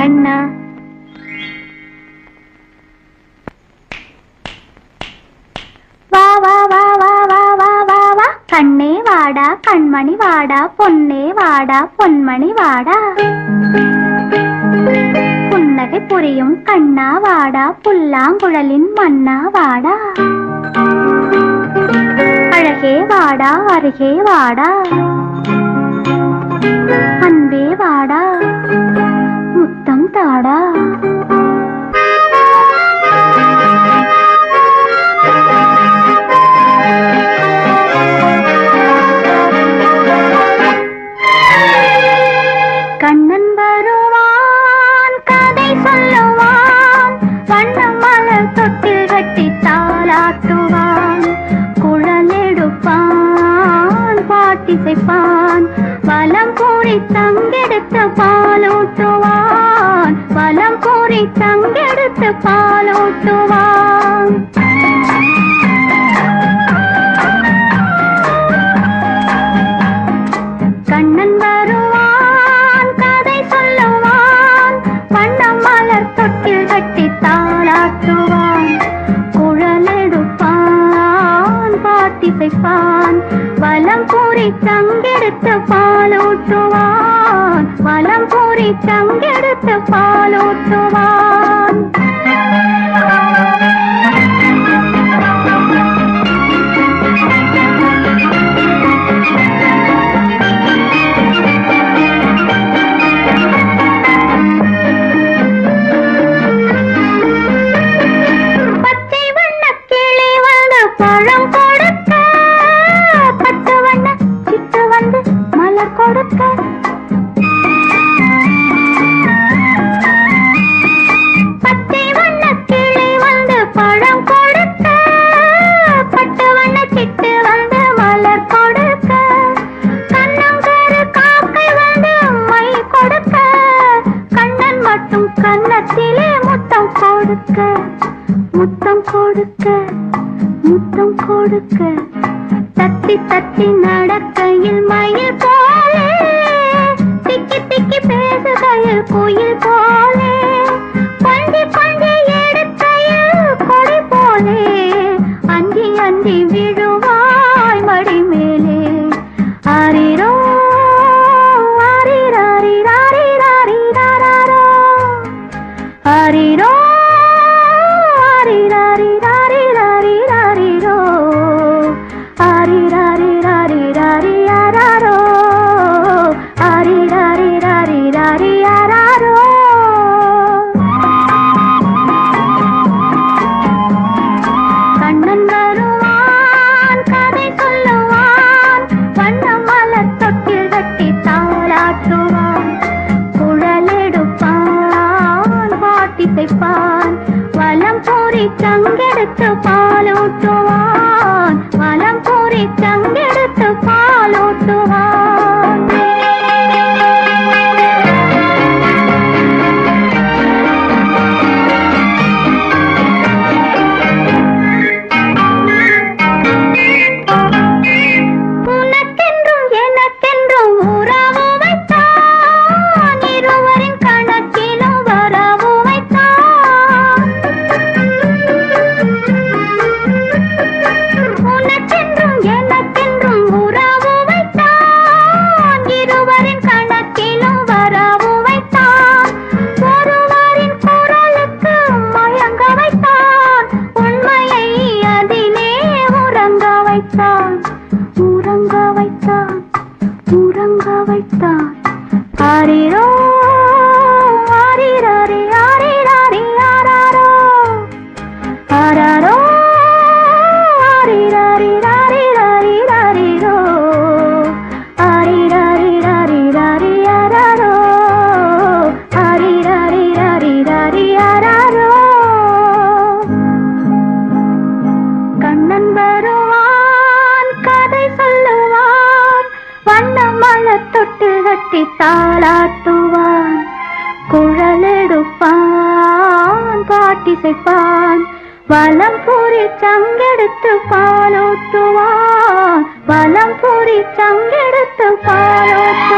கண்ணா வா வா வா வா வா வா வா வா. கண்ணே வாடா கண்மணி வாடா பொன்னே வாடா பொன்மணி வாடா. புன்னகை புரியும் கண்ணா வாடா புல்லாங்குழலின் மன்னா வாடா. அழகே வாடா அருகே வாடா. அன்பே வாடா தங்கெடுத்த பாலூட்டுவான் பலம் கூறி தங்கெடுத்த பால் கூறி தங்கெடுத்து பாலூட்டுவான் வளம் கூறி தங்கெடுத்து பாலூட்டுவான் முத்தம் கொடுக்க முத்தம் கொடுக்க தட்டி தட்டி நடக்கையில் மயில் போல. திக்கி திக்கி பேசுகையில் கோயில் போல வலம் பூரித்தான் கொத்தி தாளாத்துவான் குழலெடுப்பான் பாட்டிசைப்பான் வலம் பூரி சங்கெடுத்து பாலோத்துவான். வலம் பூரி சங்கெடுத்து பாலோத்து